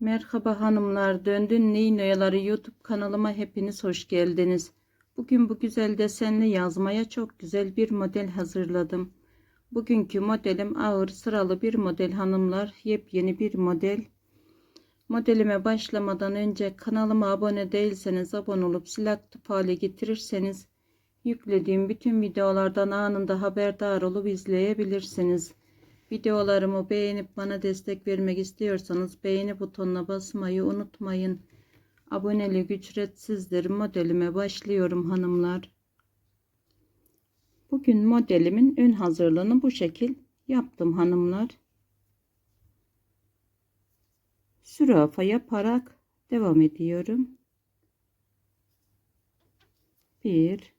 Merhaba hanımlar, Döndün Ninoyaları YouTube kanalıma hepiniz hoş geldiniz. Bugün bu güzel desenli yazmaya çok güzel bir model hazırladım. Bugünkü modelim ağır sıralı bir model hanımlar, yepyeni bir model. Modelime başlamadan önce kanalıma abone değilseniz abone olup zil aktif hale getirirseniz yüklediğim bütün videolardan anında haberdar olup izleyebilirsiniz. Videolarımı beğenip bana destek vermek istiyorsanız beğeni butonuna basmayı unutmayın. Abonelik ücretsizdir. Modelime başlıyorum hanımlar. Bugün modelimin ön hazırlığını bu şekil yaptım hanımlar. Sürafa yaparak devam ediyorum. 1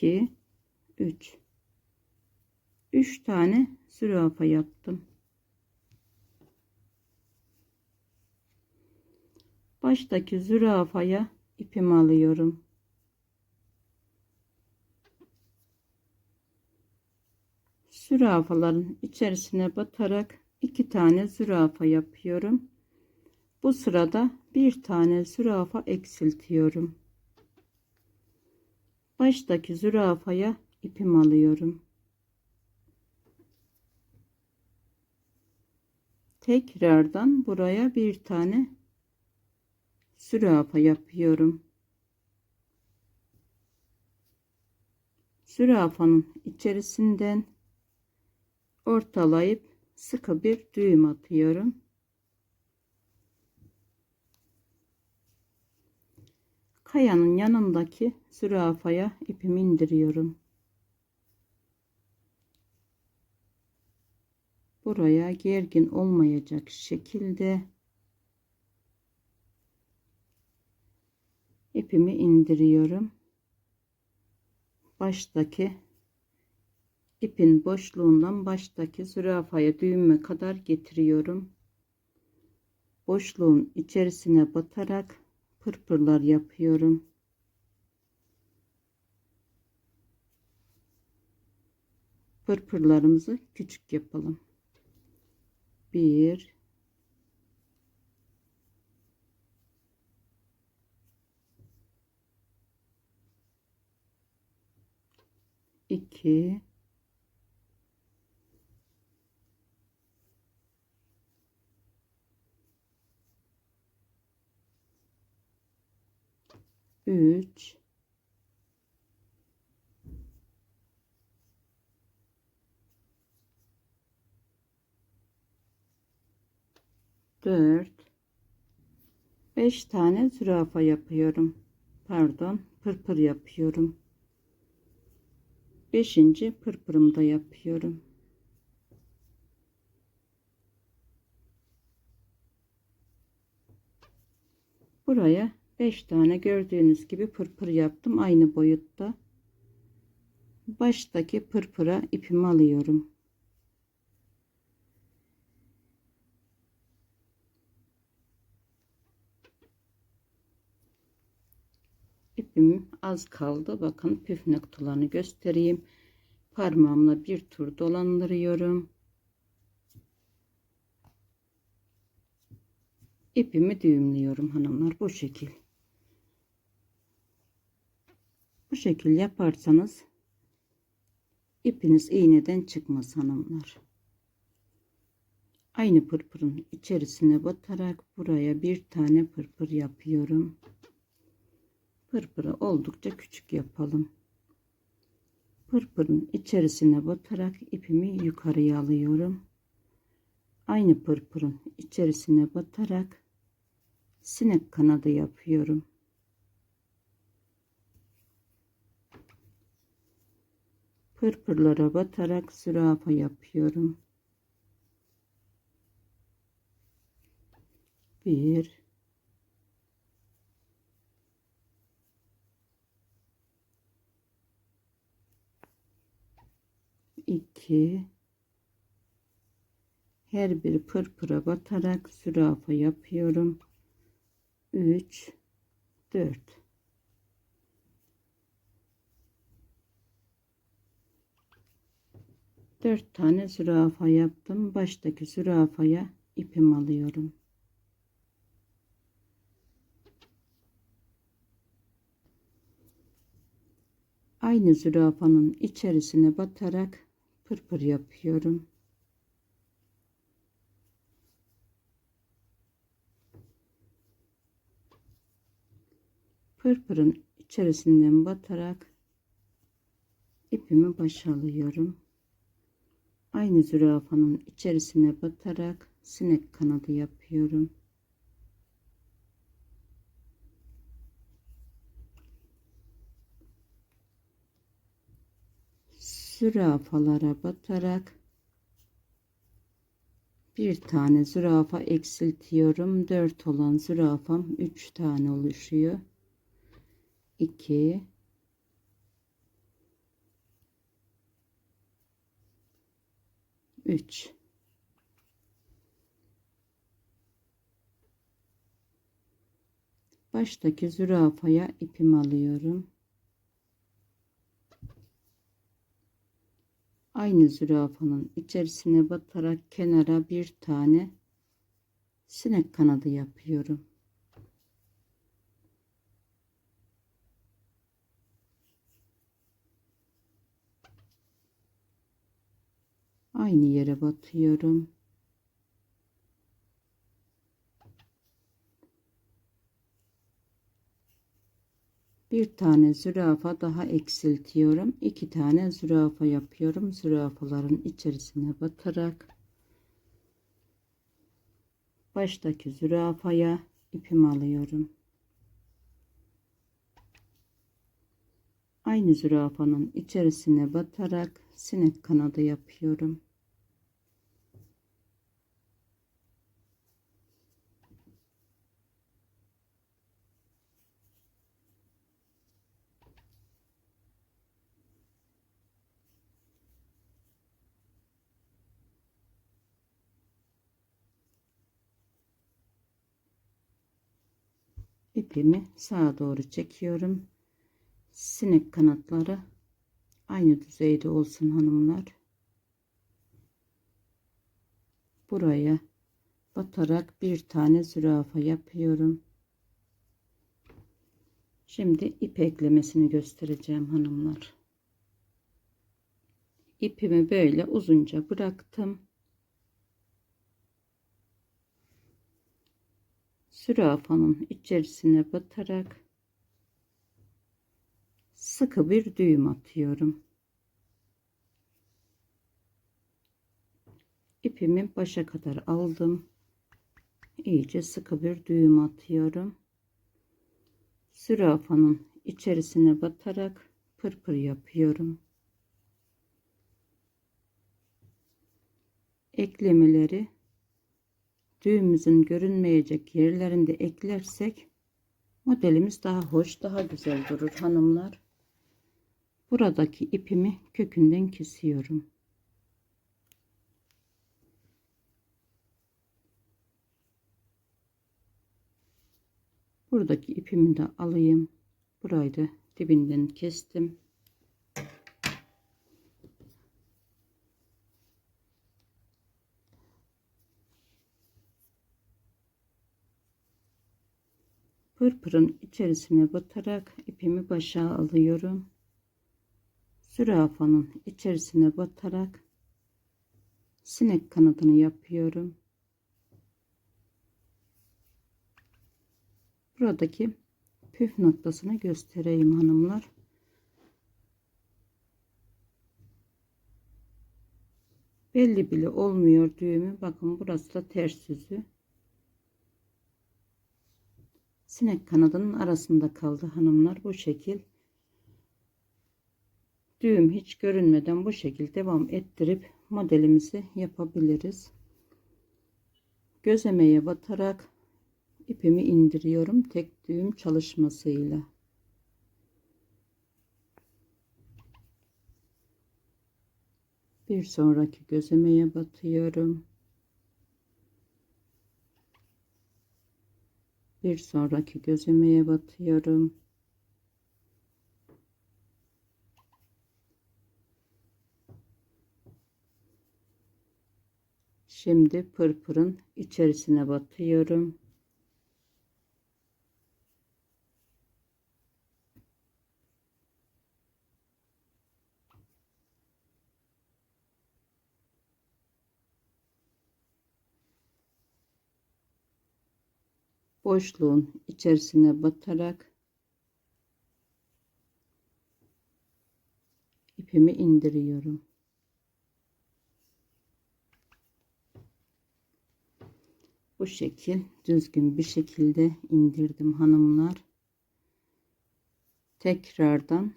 2 3 3 tane zürafa yaptım. Baştaki zürafaya ipimi alıyorum. Zürafaların içerisine batarak iki tane zürafa yapıyorum. Bu sırada bir tane zürafa eksiltiyorum. Baştaki zürafaya ipim alıyorum. Tekrardan buraya bir tane zürafa yapıyorum. Zürafanın içerisinden ortalayıp sıkı bir düğüm atıyorum. Kayanın yanındaki zürafaya ipimi indiriyorum. Buraya gergin olmayacak şekilde ipimi indiriyorum. Baştaki ipin boşluğundan baştaki zürafaya düğüme kadar getiriyorum. Boşluğun içerisine batarak pırpırlar yapıyorum. Pırpırlarımızı küçük yapalım. Bir, iki, üç, dört, beş tane zürafa yapıyorum. Pardon, pırpır yapıyorum. Beşinci pırpırımı da yapıyorum. Buraya 5 tane gördüğünüz gibi pırpır yaptım aynı boyutta. Baştaki pırpıra ipimi alıyorum. İpim az kaldı. Bakın püf noktalarını göstereyim. Parmağımla bir tur dolandırıyorum. ipimi düğümlüyorum hanımlar bu şekil. Bu şekil yaparsanız ipiniz iğneden çıkmaz hanımlar. Aynı pırpırın içerisine batarak buraya bir tane pırpır yapıyorum. Pırpırı oldukça küçük yapalım. Pırpırın içerisine batarak ipimi yukarıya alıyorum. Aynı pırpırın içerisine batarak sinek kanadı yapıyorum. Pırpırlara batarak zürafa yapıyorum. Bir, iki, her bir pırpıra batarak zürafa yapıyorum. 3 4 4 tane zürafa yaptım. Baştaki zürafaya ipim alıyorum. Aynı zürafanın içerisine batarak pırpır yapıyorum. Pırpırın içerisinden batarak ipimi başa alıyorum. Aynı zürafanın içerisine batarak sinek kanadı yapıyorum. Zürafalara batarak bir tane zürafa eksiltiyorum. 4 olan zürafam 3 tane oluşuyor. 2 3 Baştaki zürafaya ipimi alıyorum. Aynı zürafanın içerisine batarak kenara bir tane sinek kanadı yapıyorum. Aynı yere batıyorum. Bir tane zürafa daha eksiltiyorum. iki tane zürafa yapıyorum. Zürafaların içerisine batarak baştaki zürafaya ipimi alıyorum. Aynı zürafanın içerisine batarak sinek kanadı yapıyorum. İpimi sağa doğru çekiyorum. Sinek kanatları aynı düzeyde olsun hanımlar. Buraya batarak bir tane zürafa yapıyorum. Şimdi ip eklemesini göstereceğim hanımlar. İpimi böyle uzunca bıraktım. Zürafanın içerisine batarak sıkı bir düğüm atıyorum. İpimi başa kadar aldım. İyice sıkı bir düğüm atıyorum. Zürafanın içerisine batarak pırpır yapıyorum. Eklemeleri düğümümüzün görünmeyecek yerlerinde eklersek modelimiz daha hoş daha güzel durur hanımlar. Buradaki ipimi kökünden kesiyorum. Buradaki ipimi de alayım. Burayı da dibinden kestim pırpırın içerisine batarak ipimi başa alıyorum. Zürafanın içerisine batarak sinek kanadını yapıyorum. Buradaki püf noktasını göstereyim hanımlar. Belli bile olmuyor düğümü. Bakın burası da ters yüzü. Sinek kanadının arasında kaldı hanımlar. Bu şekil. Düğüm hiç görünmeden bu şekilde devam ettirip modelimizi yapabiliriz. Göz emeğe batarak ipimi indiriyorum tek düğüm çalışmasıyla. Bir sonraki göz emeğe batıyorum bir sonraki gözlemeye batıyorum. Şimdi pırpırın içerisine batıyorum. Boşluğun içerisine batarak ipimi indiriyorum. Bu şekil düzgün bir şekilde indirdim hanımlar. Tekrardan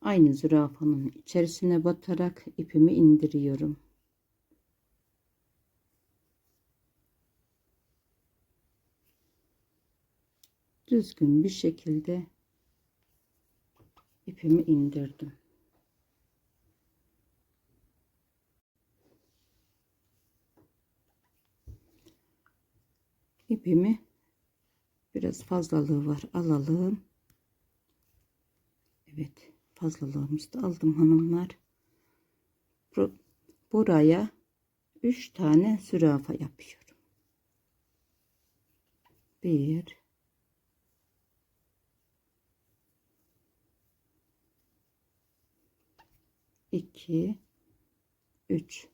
aynı zürafanın içerisine batarak ipimi indiriyorum. Düzgün bir şekilde ipimi indirdim. İpimi biraz fazlalığı var alalım. Evet fazlalığımızı da aldım hanımlar. Buraya 3 tane zürafa yapıyorum. 1 2 3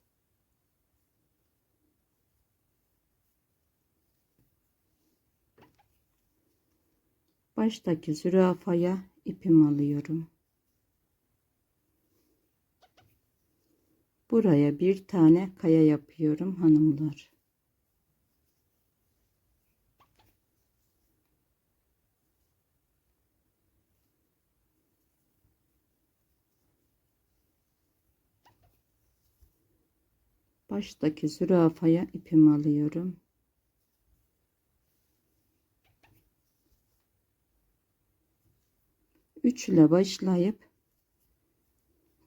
baştaki zürafaya ipim alıyorum. Buraya bir tane kaya yapıyorum hanımlar baştaki zürafaya ipimi alıyorum. Üç ile başlayıp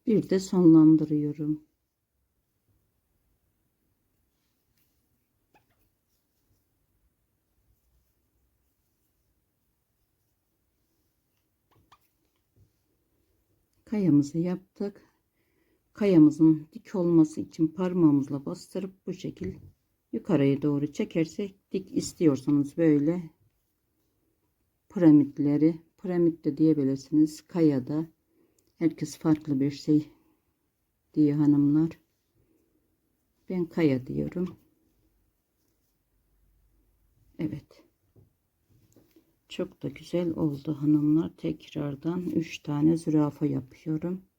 bir de sonlandırıyorum. Kayamızı yaptık kayamızın dik olması için parmağımızla bastırıp bu şekil yukarıya doğru çekersek dik istiyorsanız böyle piramitleri piramit de diyebilirsiniz kayada herkes farklı bir şey diyor hanımlar. Ben kaya diyorum. Evet. Çok da güzel oldu hanımlar. Tekrardan 3 tane zürafa yapıyorum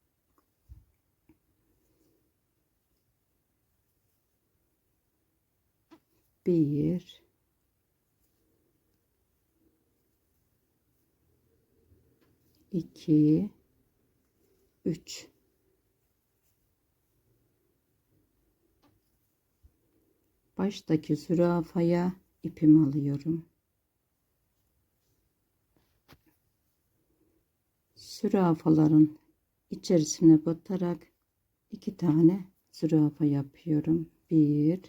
bir. İki. Üç. Baştaki zürafaya ipimi alıyorum. Zürafaların içerisine batarak iki tane zürafa yapıyorum. Bir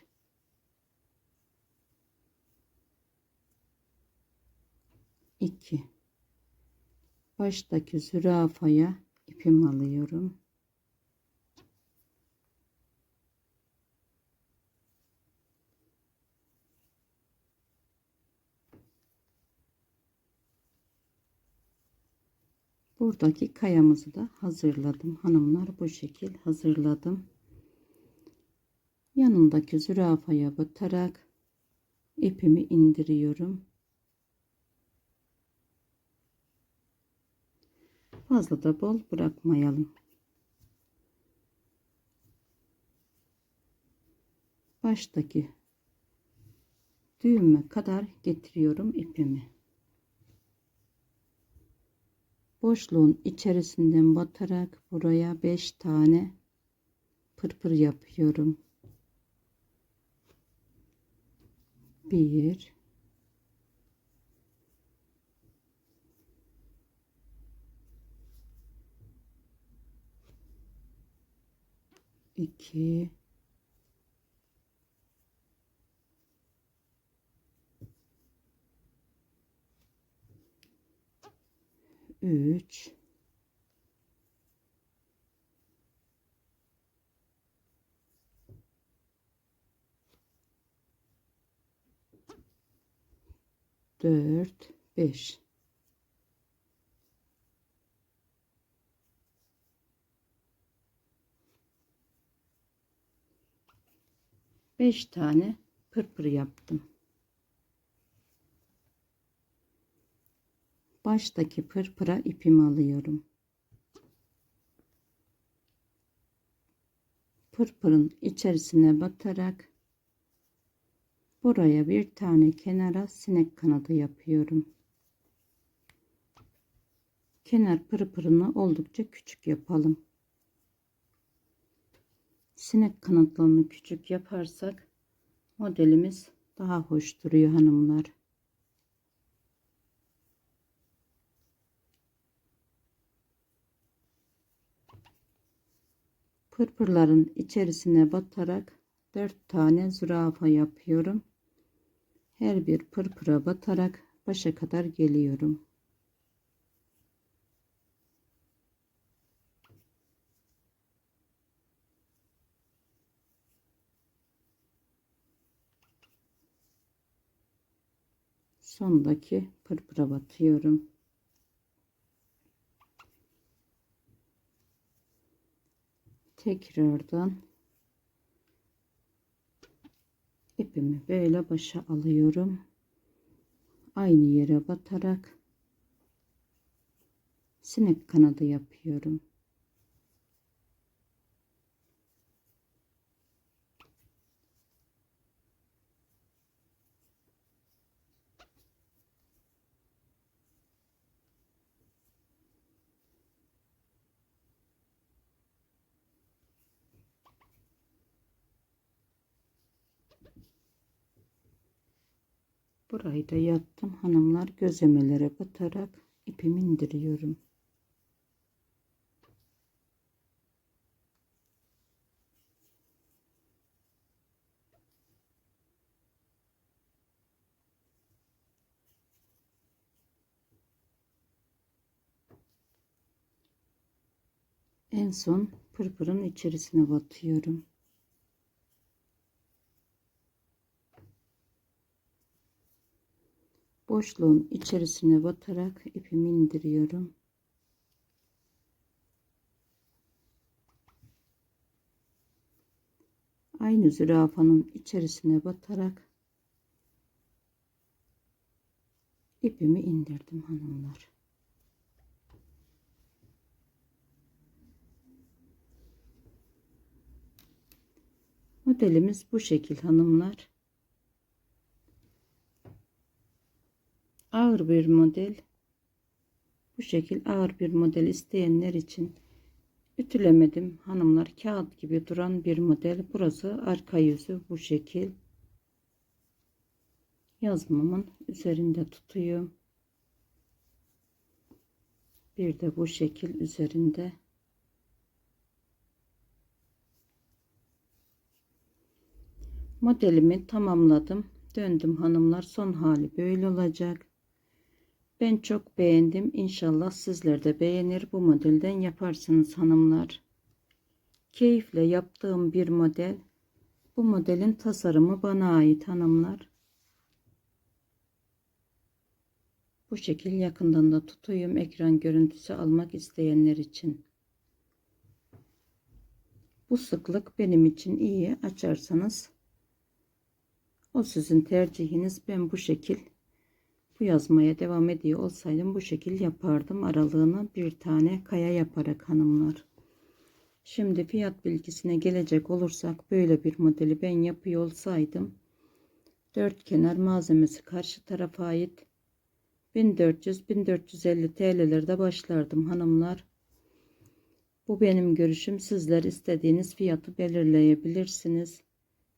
2 baştaki zürafaya ipim alıyorum. Buradaki kayamızı da hazırladım. Hanımlar bu şekil hazırladım. Yanındaki zürafaya batarak ipimi indiriyorum Fazla da bol bırakmayalım. Baştaki düğüme kadar getiriyorum ipimi. Boşluğun içerisinden batarak buraya 5 tane pırpır yapıyorum. 1 2 3 4 5 5 tane pırpır yaptım. Baştaki pırpıra ipimi alıyorum. Pırpırın içerisine batarak buraya bir tane kenara sinek kanadı yapıyorum. Kenar pırpırını oldukça küçük yapalım. Sinek kanatlarını küçük yaparsak modelimiz daha hoş duruyor hanımlar. Pırpırların içerisine batarak 4 tane zürafa yapıyorum. Her bir pırpıra batarak başa kadar geliyorum. Sondaki pırpıra batıyorum. Tekrardan ipimi böyle başa alıyorum. Aynı yere batarak sinek kanadı yapıyorum. Burayı da yattım hanımlar gözemelere batarak ipimi indiriyorum. En son pırpırın içerisine batıyorum. Boşluğun içerisine batarak ipimi indiriyorum. Aynı zürafanın içerisine batarak ipimi indirdim hanımlar. Modelimiz bu şekil hanımlar. Ağır bir model. Bu şekil ağır bir model isteyenler için ütülemedim. Hanımlar kağıt gibi duran bir model. Burası arka yüzü bu şekil. Yazmamın üzerinde tutuyorum bir de bu şekil üzerinde. Modelimi tamamladım. Döndüm. Hanımlar son hali böyle olacak ben çok beğendim. İnşallah sizler de beğenir. Bu modelden yaparsınız hanımlar. Keyifle yaptığım bir model. Bu modelin tasarımı bana ait hanımlar. Bu şekil yakından da tutuyum ekran görüntüsü almak isteyenler için. Bu sıklık benim için iyi açarsanız o sizin tercihiniz. Ben bu şekil bu yazmaya devam ediyor olsaydım bu şekil yapardım. Aralığını bir tane kaya yaparak hanımlar. Şimdi fiyat bilgisine gelecek olursak böyle bir modeli ben yapıyor olsaydım dört kenar malzemesi karşı tarafa ait 1400-1450 TL'lerde başlardım hanımlar. Bu benim görüşüm. Sizler istediğiniz fiyatı belirleyebilirsiniz.